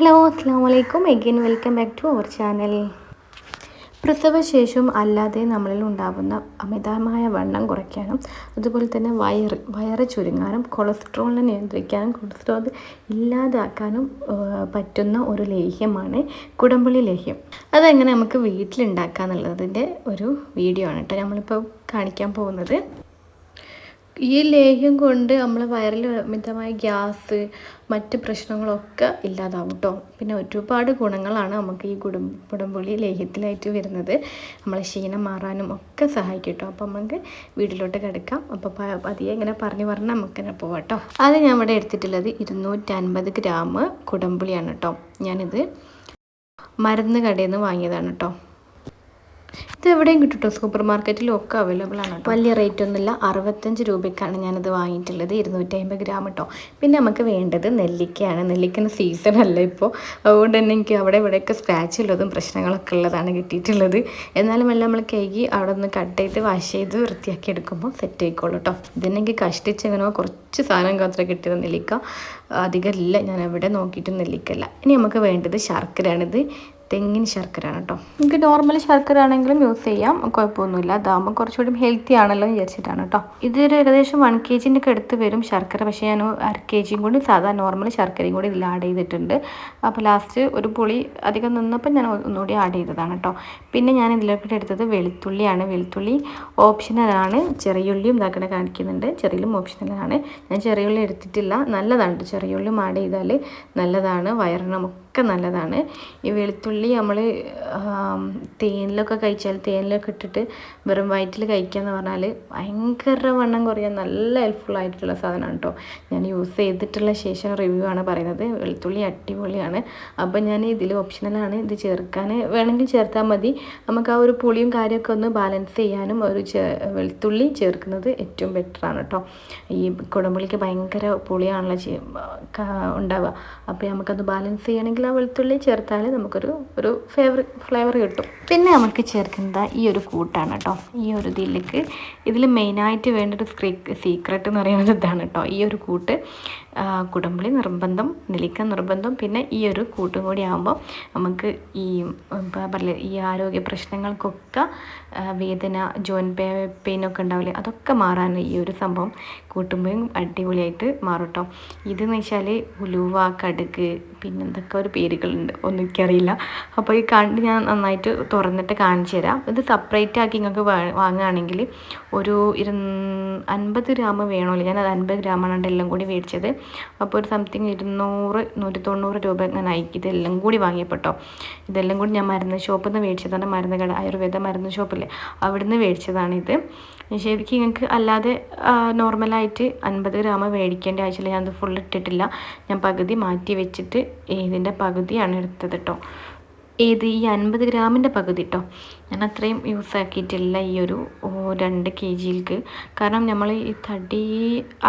Hello അസ്സാം വലൈക്കും again welcome back to our channel പ്രസവശേഷം അല്ലാതെ നമ്മളിൽ ഉണ്ടാകുന്ന അമിതമായ വണ്ണം കുറയ്ക്കാനും അതുപോലെ തന്നെ വയറ് വയറ് ചുരുങ്ങാനും കൊളസ്ട്രോളിനെ നിയന്ത്രിക്കാനും കൊളസ്ട്രോൾ ഇല്ലാതാക്കാനും പറ്റുന്ന ഒരു ലേഹ്യമാണ് കുടംപുളി ലേഹ്യം. അതെങ്ങനെ നമുക്ക് വീട്ടിലുണ്ടാക്കാന്നുള്ളതിന്റെ ഒരു വീഡിയോ ആണ് കേട്ടോ നമ്മളിപ്പോൾ കാണിക്കാൻ പോകുന്നത്. ഈ ലേഹ്യം കൊണ്ട് നമ്മളെ വയറിൽ അമിതമായ ഗ്യാസ് മറ്റ് പ്രശ്നങ്ങളൊക്കെ ഇല്ലാതാവും കേട്ടോ പിന്നെ ഒരുപാട് ഗുണങ്ങളാണ് നമുക്ക് ഈ കുടും കുടംപുളി ലേഹ്യത്തിലായിട്ട് വരുന്നത്. നമ്മളെ ക്ഷീണം മാറാനും ഒക്കെ സഹായിക്കും കേട്ടോ അപ്പോൾ നമുക്ക് വീട്ടിലോട്ട് കിടക്കാം. അപ്പോൾ പതിയെ ഇങ്ങനെ പറഞ്ഞു പറഞ്ഞാൽ നമുക്ക് തന്നെ പോവാം കേട്ടോ അത് ഞാൻ ഇവിടെ എടുത്തിട്ടുള്ളത് ഇരുന്നൂറ്റൻപത് ഗ്രാം കുടംപുളിയാണ് കേട്ടോ ഞാനിത് മരുന്ന് കടയിൽ നിന്ന് വാങ്ങിയതാണ് കേട്ടോ ഇത് എവിടെയും കിട്ടും സൂപ്പർ മാർക്കറ്റിലും ഒക്കെ അവൈലബിൾ ആണ് വലിയ റേറ്റ് ഒന്നുമില്ല. അറുപത്തഞ്ച് രൂപയ്ക്കാണ് ഞാനത് വാങ്ങിയിട്ടുള്ളത്. ഇരുന്നൂറ്റി അമ്പത് ഗ്രാം കേട്ടോ പിന്നെ നമുക്ക് വേണ്ടത് നെല്ലിക്കയാണ്. നെല്ലിക്കന്റെ സീസൺ അല്ല ഇപ്പോൾ അതുകൊണ്ട് തന്നെ എനിക്ക് അവിടെ ഇവിടെയൊക്കെ സ്ക്രാച്ച് ഉള്ളതും പ്രശ്നങ്ങളൊക്കെ ഉള്ളതാണ് കിട്ടിയിട്ടുള്ളത്. എന്നാലും എല്ലാം നമ്മൾ കഴുകി അവിടെ നിന്ന് കട്ട് ചെയ്ത് വാഷ് ചെയ്ത് വൃത്തിയാക്കി എടുക്കുമ്പോൾ സെറ്റ് ആയിക്കോളൂ കേട്ടോ ഇതിനെനിക്ക് കഷ്ടിച്ചെങ്ങനോ കുറച്ച് സാധനം മാത്രമേ കിട്ടിയത് നെല്ലിക്ക. അധികം ഇല്ല. ഞാൻ എവിടെ നോക്കിയിട്ടും നെല്ലിക്കല്ല ഇനി നമുക്ക് വേണ്ടത് ശർക്കരയാണിത്. തെങ്ങിൻ ശർക്കരയാണ് കേട്ടോ. നമുക്ക് നോർമൽ ശർക്കര ആണെങ്കിലും യൂസ് ചെയ്യാം. കുഴപ്പമൊന്നുമില്ല. അതാകുമ്പോൾ കുറച്ചുകൂടി ഹെൽത്തി ആണല്ലോ എന്ന് വിചാരിച്ചിട്ടാണ് കേട്ടോ. ഇതൊരു ഏകദേശം വൺ കെ ജിന്റെ ഒക്കെ അടുത്ത് വരും ശർക്കര. പക്ഷേ ഞാൻ അര കെ ജിയും കൂടി സാധാ നോർമൽ ശർക്കരയും കൂടി ഇതിൽ ആഡ് ചെയ്തിട്ടുണ്ട്. അപ്പോൾ ലാസ്റ്റ് ഒരു പുളി അധികം നിന്നപ്പോൾ ഞാൻ ഒന്നുകൂടി ആഡ് ചെയ്തതാണ് കേട്ടോ. പിന്നെ ഞാൻ ഇതിലേക്ക് എടുത്തത് വെളുത്തുള്ളിയാണ്. വെളുത്തുള്ളി ഓപ്ഷണലാണ് ചെറിയുള്ളിയും ഇതാക്കണ കാണിക്കുന്നുണ്ട്. ചെറിയുള്ളിയും ഓപ്ഷണലാണ് ഞാൻ ചെറിയുള്ളി എടുത്തിട്ടില്ല. നല്ലതാണ് ചെറിയുള്ളിയും ആഡ് ചെയ്താൽ നല്ലതാണ്. വയറിനും ഒക്കെ നല്ലതാണ്. ഈ വെളുത്തുള്ളി നമ്മൾ തേനിലൊക്കെ കഴിച്ചാൽ തേനിലൊക്കെ ഇട്ടിട്ട് വെറും വയറ്റിൽ കഴിക്കുക എന്ന് പറഞ്ഞാൽ ഭയങ്കര വണ്ണം കുറയാൻ നല്ല ഹെൽപ്ഫുൾ ആയിട്ടുള്ള സാധനമാണ് കേട്ടോ. ഞാൻ യൂസ് ചെയ്തിട്ടുള്ള ശേഷം റിവ്യൂ ആണ് പറയുന്നത്. വെളുത്തുള്ളി അടിപൊളിയാണ്. അപ്പോൾ ഞാൻ ഇതിൽ ഓപ്ഷണലാണ് ഇത് ചേർക്കാൻ വേണമെങ്കിൽ ചേർത്താൽ മതി. നമുക്ക് ആ ഒരു പുളിയും കാര്യമൊക്കെ ഒന്ന് ബാലൻസ് ചെയ്യാനും ഒരു വെളുത്തുള്ളി ചേർക്കുന്നത് ഏറ്റവും ബെറ്ററാണ് കേട്ടോ. ഈ കുടമ്പുളിക്ക് ഭയങ്കര പുളിയാണല്ലോ ഉണ്ടാവുക. അപ്പോൾ നമുക്കത് ബാലൻസ് ചെയ്യണമെങ്കിൽ ആ വെളുത്തുള്ളി ചേർത്താൽ നമുക്കൊരു ഒരു ഫേവർ ഫ്ലേവർ കിട്ടും. പിന്നെ നമുക്ക് ചേർക്കുന്നത് ഈ ഒരു കൂട്ടാണ് കേട്ടോ ഈ ഒരു ഇതിലേക്ക് ഇതിൽ മെയിനായിട്ട് വേണ്ട ഒരു സീക്രട്ട് എന്ന് പറയുന്നത് ഇതാണ് കേട്ടോ ഈ ഒരു കൂട്ട് കുടമ്പളി നിർബന്ധം നെല്ലിക്ക നിർബന്ധം പിന്നെ ഈ ഒരു കൂട്ടും കൂടി ആകുമ്പോൾ നമുക്ക് ഈ ഈ ആരോഗ്യ പ്രശ്നങ്ങൾക്കൊക്കെ വേദന ജോയിൻ പേ പെയിനൊക്കെ ഉണ്ടാവില്ലേ അതൊക്കെ മാറാൻ ഈ ഒരു സംഭവം കൂട്ടുമ്പോഴും അടിപൊളിയായിട്ട് മാറും കേട്ടോ ഇതെന്ന് വെച്ചാൽ ഉലുവ കടുക് പിന്നെ എന്തൊക്കെ ഒരു പേരുകളുണ്ട് ഒന്നും എനിക്കറിയില്ല. അപ്പോൾ ഈ കണ്ട് ഞാൻ നന്നായിട്ട് തുറന്നിട്ട് കാണിച്ചു തരാം. ഇത് സെപ്പറേറ്റ് ആക്കി നിങ്ങൾക്ക് വാങ്ങുകയാണെങ്കിൽ ഒരു ഇരു അൻപത് ഗ്രാം വേണമല്ലോ. ഞാൻ അത് അൻപത് ഗ്രാമാണ് എല്ലാം കൂടി മേടിച്ചത്. അപ്പോൾ ഒരു സംതിങ് ഇരുന്നൂറ് നൂറ്റി തൊണ്ണൂറ് രൂപ അങ്ങനെ ആയി. ഇതെല്ലാം കൂടി വാങ്ങിയപ്പെട്ടോ ഇതെല്ലാം കൂടി ഞാൻ മരുന്ന് ഷോപ്പിൽ നിന്ന് മേടിച്ചതാണ് മരുന്ന് കട ആയുർവേദ മരുന്ന് ഷോപ്പില്ലേ അവിടുന്ന് മേടിച്ചതാണിത് ശരിക്കും നിങ്ങൾക്ക് അല്ലാതെ നോർമലായിട്ട് അൻപത് ഗ്രാം മേടിക്കേണ്ട ആവശ്യമില്ല. ഞാനത് ഫുൾ ഇട്ടിട്ടില്ല. ഞാൻ പകുതി മാറ്റി വെച്ചിട്ട് ഇതിന്റെ പകുതിയാണ് എടുത്തത് കേട്ടോ ഏത് ഈ അൻപത് ഗ്രാമിന്റെ പകുതി കേട്ടോ ഞാൻ അത്രയും യൂസ് ആക്കിയിട്ടില്ല ഈ ഒരു രണ്ട് കെ ജിയിലേക്ക് കാരണം നമ്മൾ ഈ തടി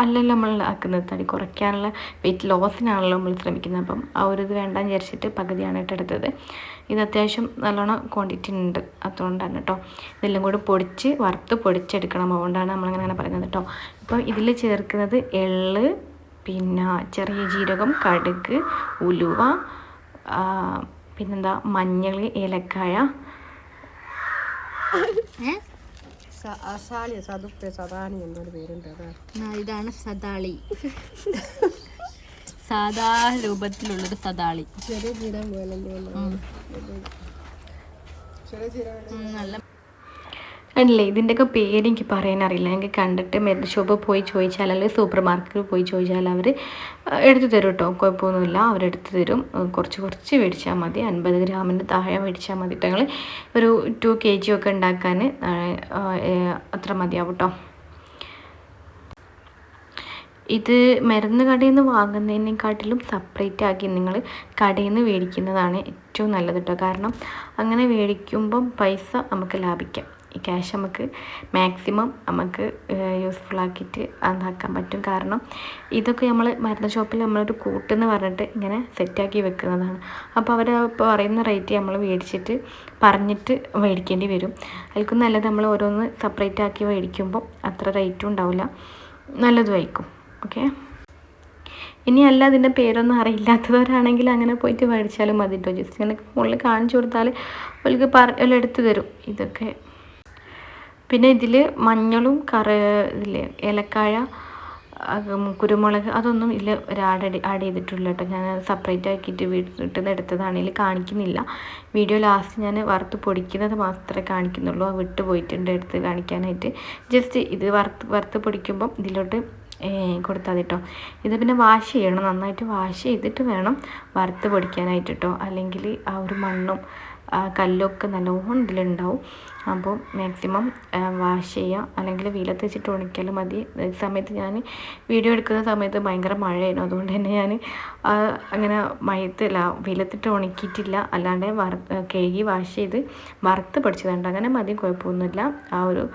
അല്ലല്ലോ നമ്മൾ ആക്കുന്നത്. തടി കുറയ്ക്കാനുള്ള വെയിറ്റ് ലോസിനാണല്ലോ നമ്മൾ ശ്രമിക്കുന്നത്. അപ്പം ആ ഒരു ഇത് വേണ്ടാന്ന് വിചാരിച്ചിട്ട് പകുതിയാണ് കേട്ടോ എടുത്തത്. ഇത് അത്യാവശ്യം നല്ലോണം ക്വാണ്ടിറ്റി ഉണ്ട്. അതുകൊണ്ടാണ് കേട്ടോ ഇതെല്ലാം കൂടി പൊടിച്ച് വറുത്ത് പൊടിച്ചെടുക്കണം. അതുകൊണ്ടാണ് നമ്മളിങ്ങനെ പറയുന്നത് കേട്ടോ ഇപ്പോൾ ഇതിൽ ചേർക്കുന്നത് എള്ള് പിന്നെ ചെറിയ ജീരകം കടുക് ഉലുവ പിന്നെന്താ മഞ്ഞൾ ഏലക്കായ. ഇതാണ് സദാളി. സാധാ രൂപത്തിലുള്ളൊരു സദാളി. ചെറിയ ജീരകം പോലെ ചെറിയ ജീരകം നല്ല അല്ലേ ഇതിന്റെയൊക്കെ പേര് എനിക്ക് പറയാൻ അറിയില്ല എനിക്ക് കണ്ടിട്ട് മരുന്ന് ഷോപ്പിൽ പോയി ചോദിച്ചാൽ അല്ലെങ്കിൽ സൂപ്പർ മാർക്കറ്റിൽ പോയി ചോദിച്ചാൽ അവർ എടുത്തു തരും കേട്ടോ. കുഴപ്പമൊന്നുമില്ല. അവരെടുത്ത് തരും. കുറച്ച് കുറച്ച് മേടിച്ചാൽ മതി. അൻപത് ഗ്രാമിന്റെ താഴെ മേടിച്ചാൽ മതി ഞങ്ങൾ. ഒരു ടു കെ ജി ഒക്കെ ഉണ്ടാക്കാൻ അത്ര മതിയാവും കേട്ടോ. ഇത് മരുന്ന് കടയിൽ നിന്ന് വാങ്ങുന്നതിനെക്കാട്ടിലും സെപ്പറേറ്റ് ആക്കി നിങ്ങൾ കടയിൽ നിന്ന് മേടിക്കുന്നതാണ് ഏറ്റവും നല്ലത് കേട്ടോ. കാരണം അങ്ങനെ മേടിക്കുമ്പം പൈസ നമുക്ക് ലാഭിക്കാം. ഈ ക്യാഷ് നമുക്ക് മാക്സിമം നമുക്ക് യൂസ്ഫുൾ ആക്കിയിട്ട് അതാക്കാൻ പറ്റും. കാരണം ഇതൊക്കെ നമ്മൾ മരുന്ന് ഷോപ്പിൽ നമ്മളൊരു കൂട്ടെന്ന് പറഞ്ഞിട്ട് ഇങ്ങനെ സെറ്റാക്കി വെക്കുന്നതാണ്. അപ്പോൾ അവർ പറയുന്ന റേറ്റ് നമ്മൾ മേടിച്ചിട്ട് പറഞ്ഞിട്ട് മേടിക്കേണ്ടി വരും. അതിൽക്കും നല്ലത് നമ്മൾ ഓരോന്ന് സെപ്പറേറ്റ് ആക്കി മേടിക്കുമ്പോൾ അത്ര റേറ്റും ഉണ്ടാവില്ല. നല്ലതുമായിരിക്കും ഓക്കെ ഇനി അല്ല അതിന്റെ പേരൊന്നും അറിയില്ലാത്തവരാണെങ്കിൽ അങ്ങനെ പോയിട്ട് മേടിച്ചാലും മതി ജസ്റ്റ് ഇങ്ങനെ മുകളിൽ കാണിച്ചു കൊടുത്താൽ അവർക്ക് പറഞ്ഞ എടുത്തു തരും. ഇതൊക്കെ പിന്നെ ഇതിൽ മഞ്ഞളും കറ ഇതില്ലേ ഏലക്കായ കുരുമുളക് അതൊന്നും ഇതിൽ ആഡ് ആഡ് ചെയ്തിട്ടില്ല കേട്ടോ. ഞാൻ സെപ്പറേറ്റ് ആക്കിയിട്ട് വീട്ടിൽ എടുത്തതാണ്. ഇതിൽ കാണിക്കുന്നില്ല. വീഡിയോ ലാസ്റ്റ് ഞാൻ വറുത്ത് പൊടിക്കുന്നത് മാത്രമേ കാണിക്കുന്നുള്ളൂ. വിട്ടു പോയിട്ടുണ്ട് എടുത്ത് കാണിക്കാനായിട്ട്. ജസ്റ്റ് ഇത് വറുത്ത് വറുത്ത് പൊടിക്കുമ്പം ഇതിലോട്ട് കൊടുത്താൽ കേട്ടോ. ഇത് പിന്നെ വാഷ് ചെയ്യണം. നന്നായിട്ട് വാഷ് ചെയ്തിട്ട് വേണം വറുത്ത് പൊടിക്കാനായിട്ട് കേട്ടോ. അല്ലെങ്കിൽ ആ ഒരു മണ്ണും കല്ലൊക്കെ നല്ലോണം ഇതിലുണ്ടാവും. അപ്പോൾ മാക്സിമം വാഷ് ചെയ്യുക. അല്ലെങ്കിൽ വെയിലത്ത് വെച്ചിട്ട് ഉണക്കിയാലും മതി. സമയത്ത് ഞാൻ വീഡിയോ എടുക്കുന്ന സമയത്ത് ഭയങ്കര മഴയായിരുന്നു. അതുകൊണ്ട് തന്നെ ഞാൻ അങ്ങനെ മഴയത്തല്ല വെയിലത്തിട്ട് ഉണക്കിയിട്ടില്ല. അല്ലാണ്ട് വറ കഴുകി വാഷ് ചെയ്ത് വറുത്ത് പഠിച്ചതുണ്ട് അങ്ങനെ മതി കുഴപ്പമൊന്നുമില്ല. ആ ഒരു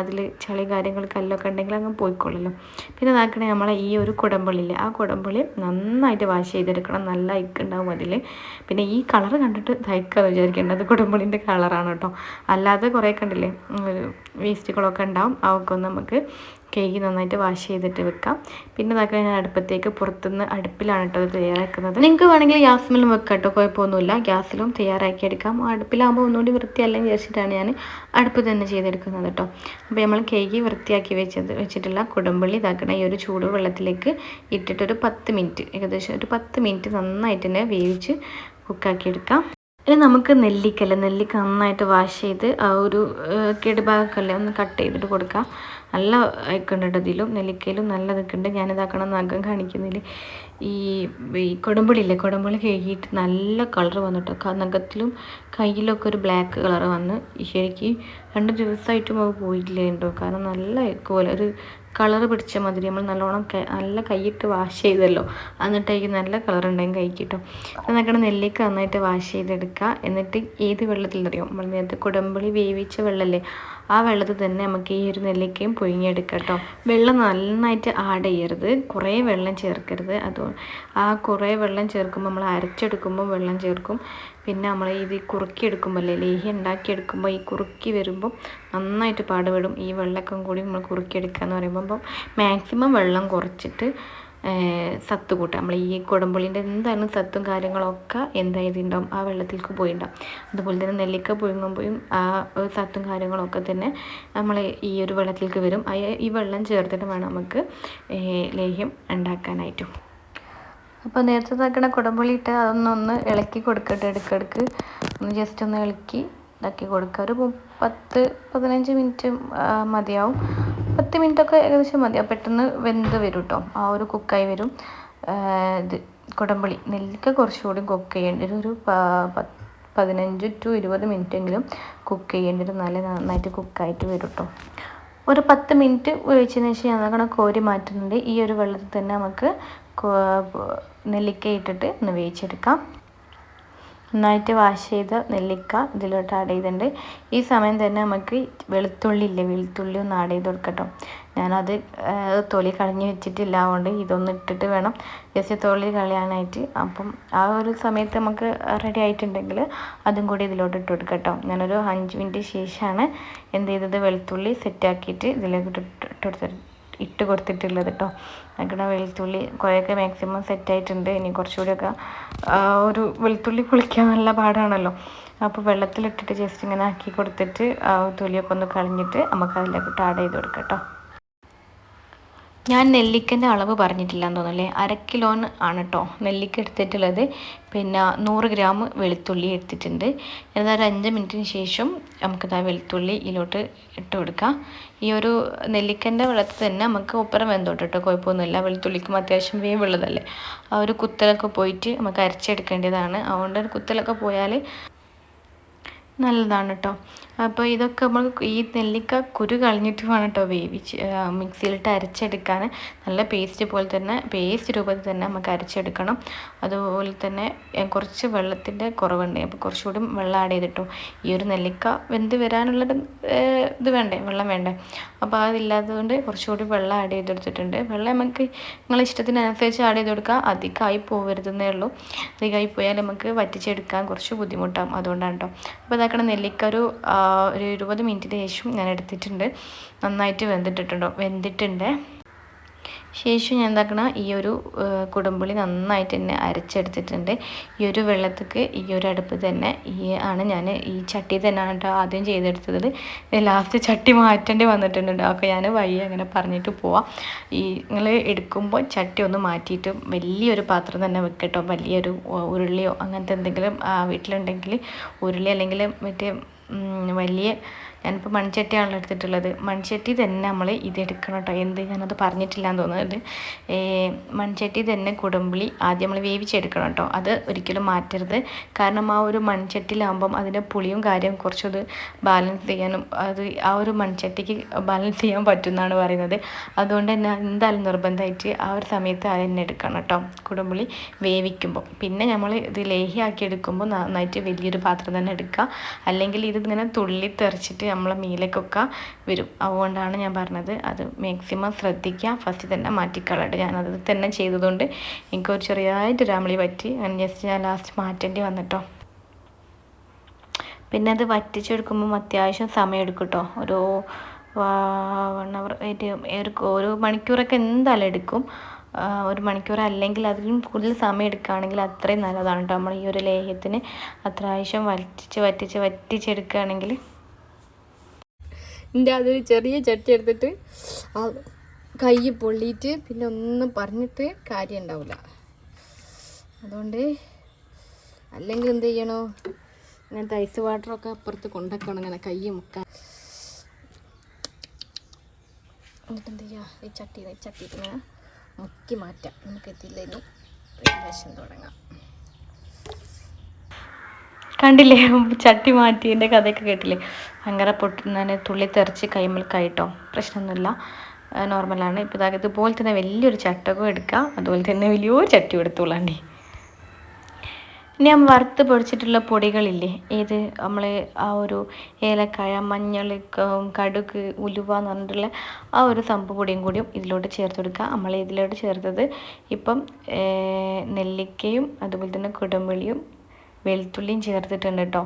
അതിൽ ചളി കാര്യങ്ങൾ കല്ലൊക്കെ ഉണ്ടെങ്കിൽ അങ്ങ് പോയിക്കൊള്ളല്ലോ പിന്നെ നോക്കണേ നമ്മളെ ഈ ഒരു കുടമ്പുള്ളില്ലേ ആ കുടമ്പളി നന്നായിട്ട് വാഷ് ചെയ്തെടുക്കണം. നല്ല ഉണ്ടാവും അതിൽ പിന്നെ ഈ കളർ കണ്ടിട്ട് ധൈക്കാന്ന് വിചാരിക്കേണ്ടത്. കുടമ്പളിന്റെ കളറാണ് കേട്ടോ അല്ലാതെ കുറേ കണ്ടില്ലേ? വേസ്റ്റുകളൊക്കെ ഉണ്ടാവും. അതൊക്കെ നമുക്ക് കേക്ക് നന്നായിട്ട് വാഷ് ചെയ്തിട്ട് വെക്കാം. പിന്നെ ഇതാക്കാൻ ഞാൻ അടുപ്പത്തേക്ക് പുറത്തുനിന്ന് അടുപ്പിലാണ് കേട്ടോ ഇത് തയ്യാറാക്കുന്നത്. നിങ്ങൾക്ക് വേണമെങ്കിൽ ഗ്യാസിലും വെക്കാം കേട്ടോ കുഴപ്പമൊന്നുമില്ല. ഗ്യാസിലും തയ്യാറാക്കി എടുക്കാം. അടുപ്പിലാകുമ്പോൾ ഒന്നുകൂടി വൃത്തിയല്ലെങ്കിൽ വിചാരിച്ചിട്ടാണ് ഞാൻ അടുപ്പ് തന്നെ ചെയ്തെടുക്കുന്നത് കേട്ടോ. അപ്പോൾ നമ്മൾ കേക്ക് വൃത്തിയാക്കി വെച്ചത് വെച്ചിട്ടുള്ള കുടമ്പള്ളി ഇതാക്കണ ഈ ഒരു ചൂട് വെള്ളത്തിലേക്ക് ഇട്ടിട്ടൊരു പത്ത് മിനിറ്റ് ഏകദേശം ഒരു പത്ത് മിനിറ്റ് നന്നായിട്ട് തന്നെ വേവിച്ച് കുക്കാക്കി എടുക്കാം. ഇനി നമുക്ക് നെല്ലിക്കല്ല നെല്ലിക്ക നന്നായിട്ട് വാഷ് ചെയ്ത് ആ ഒരു കെടുഭാഗമല്ലേ ഒന്ന് കട്ട് ചെയ്തിട്ട് കൊടുക്കാം. നല്ല അയക്കുന്നുണ്ട് ഇതിലും. നെല്ലിക്കയിലും നല്ല നിൽക്കുന്നുണ്ട് ഞാനിതാക്കണം നഖം കാണിക്കുന്നില്ല. ഈ ഈ കൊടുമ്പുളില്ലേ? കൊടുമ്പുളി കഴുകിയിട്ട് നല്ല കളർ വന്നിട്ടോ നഖത്തിലും കയ്യിലൊക്കെ ഒരു ബ്ലാക്ക് കളർ വന്ന്. ശരിക്കും രണ്ട് ദിവസമായിട്ടും പോയില്ലേ ഉണ്ടോ കാരണം നല്ല പോലെ ഒരു കളർ പിടിച്ച മാതിരി നമ്മൾ നല്ലോണം നല്ല കൈയിട്ട് വാഷ് ചെയ്തല്ലോ. എന്നിട്ടേക്ക് നല്ല കളർ ഉണ്ടെങ്കിൽ കൈക്ക് കിട്ടും എന്നൊക്കെ നെല്ലിക്ക നന്നായിട്ട് വാഷ് ചെയ്തെടുക്കുക. എന്നിട്ട് ഏത് വെള്ളത്തിലറിയോ? നമ്മൾ നേരത്തെ കുടമ്പളി വേവിച്ച വെള്ളമല്ലേ ആ വെള്ളത്തിൽ തന്നെ നമുക്ക് ഈ ഒരു നെല്ലിക്കയും പുഴുങ്ങിയെടുക്കാം കേട്ടോ. വെള്ളം നന്നായിട്ട് ആഡ് ചെയ്യരുത്. കുറേ വെള്ളം ചേർക്കരുത്. അത് ആ കുറേ വെള്ളം ചേർക്കുമ്പോൾ നമ്മൾ അരച്ചെടുക്കുമ്പോൾ വെള്ളം ചേർക്കും. പിന്നെ നമ്മൾ ഇത് കുറുക്കി എടുക്കുമ്പോൾ അല്ലേ ലേഹി ഉണ്ടാക്കിയെടുക്കുമ്പോൾ ഈ കുറുക്കി വരുമ്പോൾ നന്നായിട്ട് പാടുപെടും. ഈ വെള്ളക്കം കൂടി നമ്മൾ കുറുക്കിയെടുക്കുക എന്ന് പറയുമ്പോൾ മാക്സിമം വെള്ളം കുറച്ചിട്ട് സത്ത് കൂട്ടുക നമ്മൾ ഈ കുടമ്പുളിന്റെ എന്തായാലും സത്തും കാര്യങ്ങളൊക്കെ എന്തായതുണ്ടാവും ആ വെള്ളത്തിലേക്ക് പോയിണ്ടാവും. അതുപോലെ തന്നെ നെല്ലിക്ക പുഴുങ്ങുമ്പോഴും ആ സത്തും കാര്യങ്ങളൊക്കെ തന്നെ നമ്മൾ ഈ ഒരു വെള്ളത്തിലേക്ക് വരും. ഈ വെള്ളം ചേർത്തിട്ട് വേണം നമുക്ക് ലേഹ്യം ഉണ്ടാക്കാനായിട്ടും. അപ്പോൾ നേരത്തെ തക്കണ കുടമ്പുളി ഇട്ട് അതൊന്നൊന്ന് ഇളക്കി കൊടുക്കട്ടെ ഇടയ്ക്കിടയ്ക്ക്. ഒന്ന് ജസ്റ്റ് ഒന്ന് ഇളക്കി. ഇതാക്കി കൊടുക്കുക. ഒരു പത്ത് പതിനഞ്ച് മിനിറ്റ് മതിയാവും. പത്ത് മിനിറ്റൊക്കെ ഏകദേശം മതിയാവും പെട്ടെന്ന് വെന്ത് വരും കേട്ടോ ആ ഒരു കുക്കായി വരും. ഇത് കുടംപുളി. നെല്ലിക്ക കുറച്ചുകൂടി കുക്ക് ചെയ്യേണ്ടി ഒരു പതിനഞ്ച് ടു ഇരുപത് മിനിറ്റെങ്കിലും കുക്ക് ചെയ്യേണ്ടി വരും നല്ല നന്നായിട്ട് കുക്കായിട്ട് വരും കേട്ടോ ഒരു പത്ത് മിനിറ്റ് ഒഴിച്ചതിന് ശേഷം ഞാൻ അങ്ങനെ കോരി മാറ്റുന്നുണ്ട്. ഈ ഒരു വെള്ളത്തിൽ തന്നെ നമുക്ക് നെല്ലിക്ക ഇട്ടിട്ട് ഒന്ന് വേവിച്ചെടുക്കാം. നന്നായിട്ട് വാഷ് ചെയ്ത നെല്ലിക്ക ഇതിലോട്ട് ആഡ് ചെയ്തിട്ടുണ്ട്. ഈ സമയം തന്നെ നമുക്ക് വെളുത്തുള്ളി ഇല്ലേ വെളുത്തുള്ളി ഒന്ന് ആഡ് ചെയ്ത് കൊടുക്കട്ടോ. ഞാനത് തൊലി കളഞ്ഞ് വെച്ചിട്ടില്ല. അതുകൊണ്ട് ഇതൊന്ന് ഇട്ടിട്ട് വേണം. ജസ്റ്റ് തൊലി കളയാനായിട്ട്. അപ്പം ആ ഒരു സമയത്ത് നമുക്ക് റെഡി ആയിട്ടുണ്ടെങ്കിൽ അതും കൂടി ഇതിലോട്ട് ഇട്ട് കൊടുക്കട്ടോ. ഞാനൊരു അഞ്ച് മിനിറ്റ് ശേഷമാണ് എന്ത് ചെയ്തത്? വെളുത്തുള്ളി സെറ്റാക്കിയിട്ട് ഇതിലേക്ക് ഇട്ട് ഇട്ട് കൊടുത്തിട്ടുള്ളത് കേട്ടോ അങ്ങനെ വെളുത്തുള്ളി കുറേയൊക്കെ മാക്സിമം സെറ്റായിട്ടുണ്ട് ഇനി കുറച്ചുകൂടിയൊക്കെ ഒരു വെളുത്തുള്ളി പൊളിക്കാൻ നല്ല പാടാണല്ലോ. അപ്പോൾ വെള്ളത്തിലിട്ടിട്ട് ജസ്റ്റ് ഇങ്ങനെ ആക്കി കൊടുത്തിട്ട് തൊലിയൊക്കെ ഒന്ന് കളഞ്ഞിട്ട് നമുക്ക് അതിലേക്ക് ആഡ് ചെയ്ത് കൊടുക്കാം കേട്ടോ. ഞാൻ നെല്ലിക്കന്റെ അളവ് പറഞ്ഞിട്ടില്ല എന്ന് തോന്നുന്നല്ലേ അര കിലോന് ആണ് കേട്ടോ നെല്ലിക്ക എടുത്തിട്ടുള്ളത്. പിന്നെ നൂറ് ഗ്രാം വെളുത്തുള്ളി എടുത്തിട്ടുണ്ട്. എന്നാൽ ഒരു അഞ്ച് മിനിറ്റിന് ശേഷം നമുക്കിത് ആ വെളുത്തുള്ളി ഇതിലോട്ട് ഇട്ട് കൊടുക്കാം. ഈ ഒരു നെല്ലിക്കന്റെ വെള്ളത്തിൽ തന്നെ നമുക്ക് ഒപ്പരം വെന്തോട്ട് കേട്ടോ കുഴപ്പമൊന്നുമില്ല. വെളുത്തുള്ളിക്കും അത്യാവശ്യം വേവുള്ളതല്ലേ. ആ ഒരു കുത്തലൊക്കെ പോയിട്ട് നമുക്ക് അരച്ചെടുക്കേണ്ടതാണ്. അതുകൊണ്ട് ഒരു കുത്തലൊക്കെ പോയാൽ നല്ലതാണ് കേട്ടോ അപ്പോൾ ഇതൊക്കെ നമ്മൾ ഈ നെല്ലിക്ക കുരു കളഞ്ഞിട്ട് വേണം കേട്ടോ വേവിച്ച് മിക്സിയിലിട്ട് അരച്ചെടുക്കാൻ നല്ല പേസ്റ്റ് പോലെ തന്നെ പേസ്റ്റ് രൂപത്തിൽ തന്നെ നമുക്ക് അരച്ചെടുക്കണം. അതുപോലെ തന്നെ കുറച്ച് വെള്ളത്തിന്റെ കുറവുണ്ട്. അപ്പോൾ കുറച്ചുകൂടി വെള്ളം ആഡ് ചെയ്തിട്ടു. ഈ ഒരു നെല്ലിക്ക വെന്ത് വരാനുള്ളത് ഇത് വേണ്ടേ? വെള്ളം വേണ്ടേ? അപ്പോൾ അതില്ലാത്തതുകൊണ്ട് കുറച്ചുകൂടി വെള്ളം ആഡ് ചെയ്തെടുത്തിട്ടുണ്ട് വെള്ളം നമുക്ക് നിങ്ങളെ ഇഷ്ടത്തിനനുസരിച്ച് ആഡ് ചെയ്ത് കൊടുക്കുക അധികമായി പോകരുതെന്നേ ഉള്ളൂ. അധികമായി പോയാൽ നമുക്ക് വറ്റിച്ചെടുക്കാൻ കുറച്ച് ബുദ്ധിമുട്ടാകും അതുകൊണ്ടാണ് കേട്ടോ അപ്പോൾ ഇതാക്കണം നെല്ലിക്ക ഒരു ഒരു ഇരുപത് മിനിറ്റിന് ശേഷം ഞാൻ എടുത്തിട്ടുണ്ട്. നന്നായിട്ട് വെന്തിട്ടിട്ടുണ്ടോ? വെന്തിട്ടുണ്ട്. ശേഷം ഞാൻ എന്താക്കണം? ഈ ഒരു കുടുംബുളി നന്നായിട്ട് തന്നെ അരച്ചെടുത്തിട്ടുണ്ട്. ഈ ഒരു വെള്ളത്തേക്ക് ഈ ഒരു അടുപ്പ് തന്നെ ഈ ആണ് ഞാൻ ഈ ചട്ടി തന്നെയാണ് കേട്ടോ ആദ്യം ചെയ്തെടുത്തത്. ലാസ്റ്റ് ചട്ടി മാറ്റേണ്ടി വന്നിട്ടുണ്ട് ട്ടോ. അപ്പോൾ ഞാൻ വഴി അങ്ങനെ പറഞ്ഞിട്ട് പോവാം. ഈ നിങ്ങൾ എടുക്കുമ്പോൾ ചട്ടി ഒന്ന് മാറ്റിയിട്ട് വലിയൊരു പാത്രം തന്നെ വെക്കട്ടോ വലിയൊരു ഉരുളിയോ അങ്ങനത്തെ എന്തെങ്കിലും വീട്ടിലുണ്ടെങ്കിൽ ഉരുളി അല്ലെങ്കിൽ മറ്റേ വലിയ ഞാനിപ്പോൾ മൺചട്ടിയാണല്ലോ എടുത്തിട്ടുള്ളത്. മൺചട്ടി തന്നെ നമ്മൾ ഇതെടുക്കണം കേട്ടോ എന്ത് ഞാനത് പറഞ്ഞിട്ടില്ല എന്ന് തോന്നുന്നത് മൺചട്ടി തന്നെ കുടംപുളി ആദ്യം നമ്മൾ വേവിച്ചെടുക്കണം കേട്ടോ അത് ഒരിക്കലും മാറ്റരുത്. കാരണം ആ ഒരു മൺചട്ടിയിലാകുമ്പം അതിന്റെ പുളിയും കാര്യം കുറച്ചത് ബാലൻസ് ചെയ്യാനും അത് ആ ഒരു മൺചട്ടിക്ക് ബാലൻസ് ചെയ്യാൻ പറ്റുമെന്നാണ് പറയുന്നത്. അതുകൊണ്ട് തന്നെ എന്തായാലും നിർബന്ധമായിട്ട് ആ ഒരു സമയത്ത് അത് തന്നെ എടുക്കണം കേട്ടോ കുടംപുളി വേവിക്കുമ്പോൾ പിന്നെ നമ്മൾ ഇത് ലേഹിയാക്കി എടുക്കുമ്പോൾ നന്നായിട്ട് വലിയൊരു പാത്രം തന്നെ എടുക്കുക അല്ലെങ്കിൽ ഇത് ഇങ്ങനെ തുള്ളി തെറിച്ചിട്ട് നമ്മളെ മീലേക്കൊക്കെ വരും. അതുകൊണ്ടാണ് ഞാൻ പറഞ്ഞത് അത് മാക്സിമം ശ്രദ്ധിക്കുക. ഫസ്റ്റ് തന്നെ മാറ്റിക്കളയട്ടെ. ഞാനത് തന്നെ ചെയ്തതുകൊണ്ട് എനിക്കൊരു ചെറിയതായിട്ട് രാമളി പറ്റി. അങ്ങനെ ജസ്റ്റ് ഞാൻ ലാസ്റ്റ് മാറ്റേണ്ടി വന്നിട്ടോ. പിന്നെ അത് വറ്റിച്ചെടുക്കുമ്പം അത്യാവശ്യം സമയം എടുക്കും കേട്ടോ ഒരു വൺ അവർ ഒരു മണിക്കൂറൊക്കെ എന്തായാലും എടുക്കും. ഒരു മണിക്കൂർ അല്ലെങ്കിൽ അതിലും കൂടുതൽ സമയം എടുക്കുകയാണെങ്കിൽ അത്രയും നല്ലതാണ് കേട്ടോ നമ്മൾ ഈ ഒരു ലേഹ്യത്തിന് അത്യാവശ്യം വറ്റിച്ച് വറ്റിച്ച് വറ്റിച്ചെടുക്കുകയാണെങ്കിൽ എന്റെ അതൊരു ചെറിയ ചട്ടി എടുത്തിട്ട് കൈ പൊള്ളിയിട്ട് പിന്നെ ഒന്നും പറഞ്ഞിട്ട് കാര്യം ഉണ്ടാവില്ല അതുകൊണ്ട് അല്ലെങ്കിൽ എന്ത് ചെയ്യണോ? ഇങ്ങനത്തെ ഐസ് വാട്ടറൊക്കെ അപ്പുറത്ത് കൊണ്ടുവയ്ക്കണം ഇങ്ങനെ കൈ മുക്കാൻ. എന്നിട്ട് എന്ത് ചെയ്യുക ഈ ചട്ടി ഈ ചട്ടി ഇങ്ങനെ മുക്കി മാറ്റാം. നമുക്ക് ഇതിലേക്ക് പ്രശ്നം തുടങ്ങാം. കണ്ടില്ലേ? ചട്ടി മാറ്റിയതിന്റെ കഥയൊക്കെ കേട്ടില്ലേ? ഭയങ്കര പൊട്ടുന്നതിന് തുള്ളി തെറിച്ച് കൈമൽക്കായിട്ടോ? പ്രശ്നമൊന്നുമില്ല. നോർമലാണ്. ഇപ്പോൾ ഇതാ ഇതുപോലെ തന്നെ വലിയൊരു ചട്ടകം എടുക്കുക. അതുപോലെ തന്നെ വലിയൊരു ചട്ടി എടുത്തോളാണ്ടി. ഇനി നമ്മൾ വറുത്ത് പൊടിച്ചിട്ടുള്ള പൊടികളില്ലേ? ഏത്? നമ്മൾ ആ ഒരു ഏലക്കായ മഞ്ഞൾ കടുക് ഉലുവ എന്ന് പറഞ്ഞിട്ടുള്ള ആ ഒരു സംഭവ പൊടിയും കൂടിയും ഇതിലോട്ട് ചേർത്ത് കൊടുക്കുക. നമ്മൾ ഇതിലോട്ട് ചേർത്തത് ഇപ്പം നെല്ലിക്കയും അതുപോലെ തന്നെ കുടംപുളിയും വെളുത്തുള്ളിയും ചേർത്തിട്ടുണ്ട് കേട്ടോ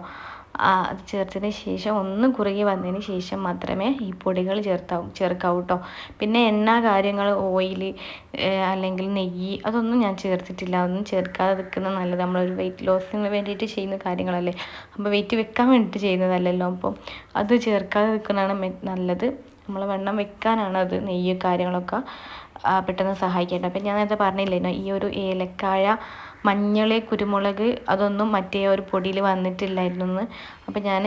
അത് ചേർത്തതിന് ശേഷം ഒന്ന് കുറുകി വന്നതിന് ശേഷം മാത്രമേ ഈ പൊടികൾ ചേർത്താവും ചേർക്കാവൂ കേട്ടോ പിന്നെ എണ്ണ കാര്യങ്ങൾ ഓയിൽ അല്ലെങ്കിൽ നെയ്യ് അതൊന്നും ഞാൻ ചേർത്തിട്ടില്ല. അതൊന്നും ചേർക്കാതെ നിൽക്കുന്നത് നല്ലത്. നമ്മളൊരു വെയിറ്റ് ലോസിന് വേണ്ടിയിട്ട് ചെയ്യുന്ന കാര്യങ്ങളല്ലേ. അപ്പോൾ വെയിറ്റ് വെക്കാൻ വേണ്ടിയിട്ട് ചെയ്യുന്നതല്ലല്ലോ. അപ്പം അത് ചേർക്കാതെ നിൽക്കുന്നതാണ് നല്ലത്. നമ്മൾ വെണ്ണം വെക്കാനാണ് അത് നെയ്യ് കാര്യങ്ങളൊക്കെ പെട്ടെന്ന് സഹായിക്കേണ്ടത്. അപ്പം ഞാൻ നേരത്തെ പറഞ്ഞില്ലേനോ ഈ ഒരു ഏലക്കായ മഞ്ഞൾ കുരുമുളക് അതൊന്നും മറ്റേ ഒരു പൊടിയിൽ വന്നിട്ടില്ലായിരുന്നു എന്ന് അപ്പം ഞാൻ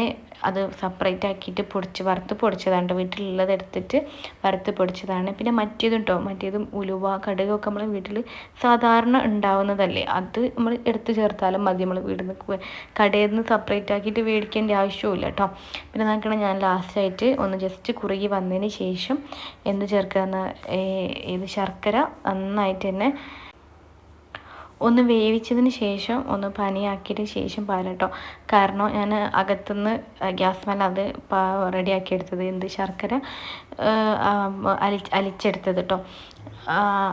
അത് സെപ്പറേറ്റ് ആക്കിയിട്ട് പൊടിച്ച് വറുത്ത് പൊടിച്ചതാണ് വീട്ടിലുള്ളത് എടുത്തിട്ട് വറുത്ത് പൊടിച്ചതാണ്. പിന്നെ മറ്റേതും കേട്ടോ മറ്റേതും ഉലുവ കടുകൊക്കെ നമ്മൾ വീട്ടിൽ സാധാരണ ഉണ്ടാവുന്നതല്ലേ? അത് നമ്മൾ എടുത്ത് ചേർത്താലും മതി. നമ്മൾ വീട്ടിൽ നിന്ന് കടയിൽ നിന്ന് സെപ്പറേറ്റ് ആക്കിയിട്ട് മേടിക്കേണ്ട ആവശ്യമില്ല കേട്ടോ പിന്നെ നോക്കണം ഞാൻ ലാസ്റ്റ് ആയിട്ട് ഒന്ന് ജസ്റ്റ് കുറുകി വന്നതിന് ശേഷം എന്ത് ചേർക്കാന്ന് ഇത് ശർക്കര നന്നായിട്ട് തന്നെ ഒന്ന് വേവിച്ചതിന് ശേഷം ഒന്ന് പനിയാക്കിയതിന് ശേഷം പാലട്ടോ കാരണം ഞാൻ അകത്തുനിന്ന് ഗ്യാസ് മേലെ അത് റെഡിയാക്കി എടുത്തത് എന്ത്? ശർക്കര അലി അലിച്ചെടുത്തത് കേട്ടോ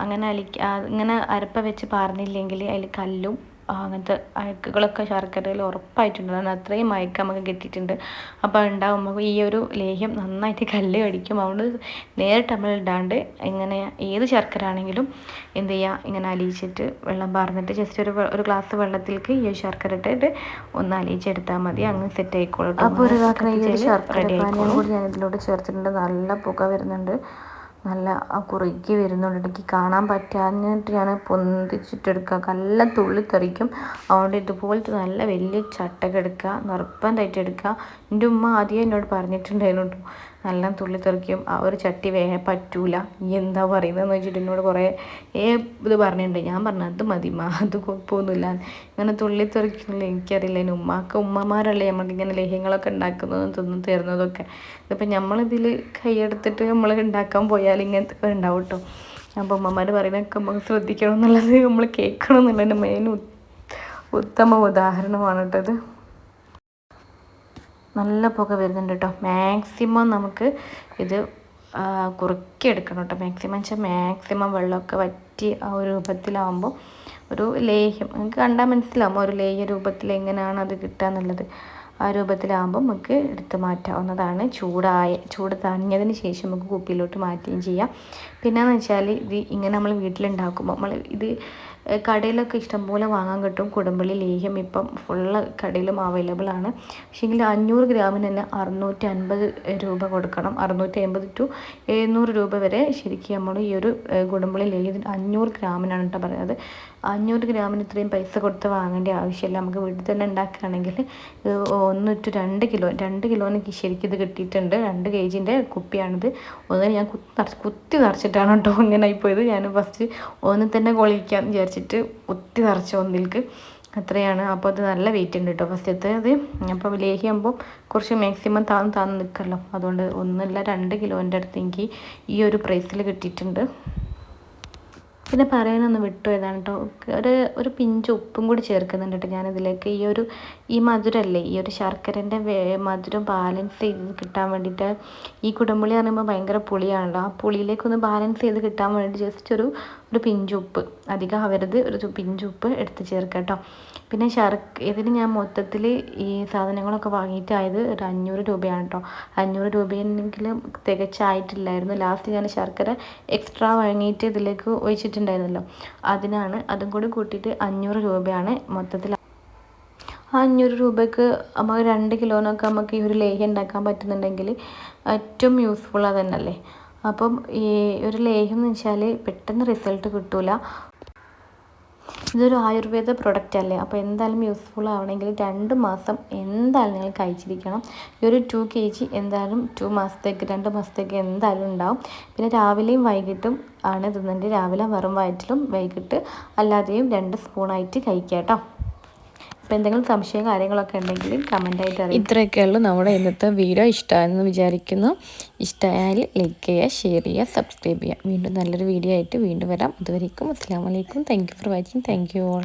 അങ്ങനെ അലി ഇങ്ങനെ അരപ്പ വെച്ച് പാർന്നില്ലെങ്കിൽ അതിൽ കല്ലും അങ്ങനത്തെ അയക്കുകളൊക്കെ ശർക്കരയിൽ ഉറപ്പായിട്ടുണ്ടാകും അത്രയും മയക്കം നമുക്ക് കിട്ടിയിട്ടുണ്ട്. അപ്പോൾ ഉണ്ടാകുമ്പോൾ ഈ ഒരു ലേഹ്യം നന്നായിട്ട് കല്ല് കടിക്കും. അതുകൊണ്ട് നേരിട്ട് നമ്മൾ ഇടാണ്ട് ഇങ്ങനെ ഏത് ശർക്കര ആണെങ്കിലും എന്ത് ചെയ്യുക ഇങ്ങനെ അലിയിച്ചിട്ട് വെള്ളം പാർന്നിട്ട് ജസ്റ്റ് ഒരു ഒരു ഗ്ലാസ് വെള്ളത്തിലേക്ക് ഈ ശർക്കര ഇട്ടിട്ട് ഒന്ന് അലിയിച്ചെടുത്താൽ മതി. അങ്ങ് സെറ്റ് ആയിക്കോളും അപ്പോൾ ഒരു ശർക്കര കൂടി ഞാൻ ഇതിലോട്ട് ചേർത്തിട്ടുണ്ട്. നല്ല പുക വരുന്നുണ്ട്. നല്ല ആ കുറുക്കി വരുന്നുണ്ട്. എനിക്ക് കാണാൻ പറ്റാഞ്ഞിട്ട് ഞാൻ പൊന്തിച്ചിട്ടെടുക്കുക. നല്ല തുള്ളി തെറിക്കും. അതുകൊണ്ട് ഇതുപോലത്തെ നല്ല വലിയ ചട്ടക എടുക്കുക നിർബന്ധമായിട്ട് എടുക്കുക. എന്റെ ഉമ്മ ആദ്യം എന്നോട് പറഞ്ഞിട്ടുണ്ടായിരുന്നു കേട്ടോ നല്ല തുള്ളി തെറിക്കും. ആ ഒരു ചട്ടി വേ പറ്റൂല. നീ എന്താ പറയുന്നതെന്ന് വെച്ചിട്ട് എന്നോട് കുറേ ഏ ഇത് പറഞ്ഞിട്ടുണ്ട്. ഞാൻ പറഞ്ഞത് അത് മതി മാ അത് കുഴപ്പമൊന്നുമില്ല. ഇങ്ങനെ തുള്ളി തെറിക്കുന്നില്ല. എനിക്കറിയില്ല. ഇനി ഉമ്മാക്ക് ഉമ്മമാരല്ലേ നമുക്ക് ഇങ്ങനെ ലേഹ്യങ്ങളൊക്കെ ഉണ്ടാക്കുന്നതും തിന്നും തരുന്നതൊക്കെ. ഇതിപ്പോൾ നമ്മളിതിൽ കൈയെടുത്തിട്ട് നമ്മൾ ഉണ്ടാക്കാൻ പോയാൽ ഇങ്ങനത്തെ ഉണ്ടാവും കേട്ടോ അപ്പോൾ ഉമ്മമാർ പറയുന്നതൊക്കെ നമുക്ക് ശ്രദ്ധിക്കണം എന്നുള്ളത് നമ്മൾ കേൾക്കണം എന്നുള്ളതിന്റെ മെയിൻ ഉത്തമ ഉദാഹരണമാണ് കേട്ടോ ഇത്. നല്ല പുക വരുന്നുണ്ട് കേട്ടോ. മാക്സിമം നമുക്ക് ഇത് കുറുക്കിയെടുക്കണം കേട്ടോ. മാക്സിമം വെച്ചാൽ മാക്സിമം വെള്ളമൊക്കെ വറ്റി ആ ഒരു രൂപത്തിലാവുമ്പോൾ ഒരു ലേഹ്യം. നിങ്ങൾക്ക് കണ്ടാൽ മനസ്സിലാവും ഒരു ലേഹ്യ രൂപത്തിൽ എങ്ങനെയാണ് അത് കിട്ടുക എന്നുള്ളത്. ആ രൂപത്തിലാകുമ്പോൾ നമുക്ക് എടുത്ത് മാറ്റാവുന്നതാണ്. ചൂടായ ചൂട് തണിഞ്ഞതിന് ശേഷം നമുക്ക് കുപ്പിയിലോട്ട് മാറ്റുകയും ചെയ്യാം. പിന്നെയെന്ന് വെച്ചാൽ ഇത് ഇങ്ങനെ നമ്മൾ വീട്ടിലുണ്ടാക്കുമ്പോൾ നമ്മൾ ഇത് കടയിലൊക്കെ ഇഷ്ടംപോലെ വാങ്ങാൻ കിട്ടും. കുടുംബലി ലേഹ്യം ഇപ്പം ഫുള്ള് കടയിലും അവൈലബിൾ ആണ്. പക്ഷേങ്കിൽ അഞ്ഞൂറ് ഗ്രാമിന് തന്നെ അറുന്നൂറ്റി അൻപത് രൂപ കൊടുക്കണം. അറുന്നൂറ്റി അമ്പത് ടു എഴുന്നൂറ് രൂപ വരെ ശരിക്കും നമ്മൾ ഈ ഒരു കുടുംബലി കുടംപുളി ലേഹ്യത്തിന് അഞ്ഞൂറ് ഗ്രാമിനാണ് കേട്ടോ പറയുന്നത്. അഞ്ഞൂറ് ഗ്രാമിന് ഇത്രയും പൈസ കൊടുത്ത് വാങ്ങേണ്ട ആവശ്യമില്ല. നമുക്ക് വീട്ടിൽ തന്നെ ഉണ്ടാക്കുകയാണെങ്കിൽ ഒന്ന് ടു രണ്ട് കിലോ രണ്ട് കിലോന് ശരിക്കും ഇത് കിട്ടിയിട്ടുണ്ട്. രണ്ട് കെ ജിന്റെ കുപ്പിയാണിത്. ഒന്ന് ഞാൻ കുത്തി നിറച്ച് കുത്തി നിറച്ചിട്ടാണ് കേട്ടോ ഇങ്ങനെ ആയിപ്പോയത്. ഞാൻ ഫസ്റ്റ് ഒന്ന് തന്നെ കൊളിക്കാന്ന് വിചാരിച്ചിട്ട് കുത്തി നിറച്ച ഒന്നിൽക്ക് അത്രയാണ്. അപ്പോൾ അത് നല്ല വെയിറ്റ് ഉണ്ട് കേട്ടോ ഫസ്റ്റത്തെ. അത് അപ്പോൾ ലേഹിയാകുമ്പോൾ കുറച്ച് മാക്സിമം താന്ന് താന്ന് നിൽക്കല്ലോ. അതുകൊണ്ട് ഒന്നല്ല രണ്ട് കിലോന്റെ അടുത്ത് എനിക്ക് ഈ ഒരു പ്രൈസിൽ കിട്ടിയിട്ടുണ്ട്. പിന്നെ പറയാനൊന്ന് വിട്ടു ഏതാണ് കേട്ടോ ഒരു ഒരു പിഞ്ച് ഉപ്പും കൂടി ചേർക്കുന്നുണ്ട് കേട്ടോ ഞാനിതിലേക്ക്. ഈ ഒരു ഈ മധുരമല്ലേ ഈ ഒരു ശർക്കരന്റെ മധുരം ബാലൻസ് ചെയ്ത് കിട്ടാൻ വേണ്ടിയിട്ട് ഈ കുടംപുളി പറയുമ്പോൾ ഭയങ്കര പുളിയാണല്ലോ. ആ പുളിയിലേക്കൊന്ന് ബാലൻസ് ചെയ്ത് കിട്ടാൻ വേണ്ടി ജസ്റ്റ് ഒരു ഒരു പിഞ്ചുപ്പ് അധികം അവരത് ഒരു പിഞ്ചുപ്പ് എടുത്ത് ചേർക്കാം കേട്ടോ പിന്നെ ശർക്ക ഇതിന് ഞാൻ മൊത്തത്തിൽ ഈ സാധനങ്ങളൊക്കെ വാങ്ങിയിട്ടായത് ഒരു അഞ്ഞൂറ് രൂപയാണ് കേട്ടോ അഞ്ഞൂറ് രൂപയെങ്കിലും തികച്ചായിട്ടില്ലായിരുന്നു. ലാസ്റ്റ് ഞാൻ ശർക്കര എക്സ്ട്രാ വാങ്ങിയിട്ട് ഇതിലേക്ക് ഒഴിച്ചിട്ടുണ്ടായിരുന്നല്ലോ അതിനാണ് അതും കൂടി കൂട്ടിയിട്ട് അഞ്ഞൂറ് രൂപയാണ് മൊത്തത്തിൽ. ആ അഞ്ഞൂറ് രൂപയ്ക്ക് നമുക്ക് രണ്ട് കിലോനൊക്കെ നമുക്ക് ഈ ഒരു ലേഹ്യം ഉണ്ടാക്കാൻ പറ്റുന്നുണ്ടെങ്കിൽ ഏറ്റവും യൂസ്ഫുൾ അത് അപ്പം ഈ ഒരു ലേഹ്യം എന്ന് വെച്ചാൽ പെട്ടെന്ന് റിസൾട്ട് കിട്ടൂല. ഇതൊരു ആയുർവേദ പ്രൊഡക്റ്റ് അല്ലേ? അപ്പോൾ എന്തായാലും യൂസ്ഫുൾ ആവണമെങ്കിൽ രണ്ട് മാസം എന്തായാലും നിങ്ങൾ കഴിച്ചിരിക്കണം. ഈ ഒരു ടു കെ ജി എന്തായാലും ടു മാസത്തേക്ക് രണ്ട് മാസത്തേക്ക് എന്തായാലും ഉണ്ടാവും. പിന്നെ രാവിലെയും വൈകിട്ടും ആണ് തിന്നേണ്ടത്. രാവിലെ വെറും വയറ്റിലും വൈകിട്ട് അല്ലാതെയും രണ്ട് സ്പൂണായിട്ട് കഴിക്കാം കേട്ടോ. അപ്പോൾ എന്തെങ്കിലും സംശയം കാര്യങ്ങളൊക്കെ ഉണ്ടെങ്കിൽ കമന്റായിട്ട് അറിയാം ഇത്രയൊക്കെയുള്ളൂ നമ്മുടെ ഇന്നത്തെ വീഡിയോ ഇഷ്ടമായെന്ന് വിചാരിക്കുന്നു. ഇഷ്ടമായാൽ ലൈക്ക് ചെയ്യുക ഷെയർ ചെയ്യുക സബ്സ്ക്രൈബ് ചെയ്യുക. വീണ്ടും നല്ലൊരു വീഡിയോ ആയിട്ട് വീണ്ടും വരാം. അതുവരേക്കും അസ്സാം വലൈക്കും thank for watching thank you all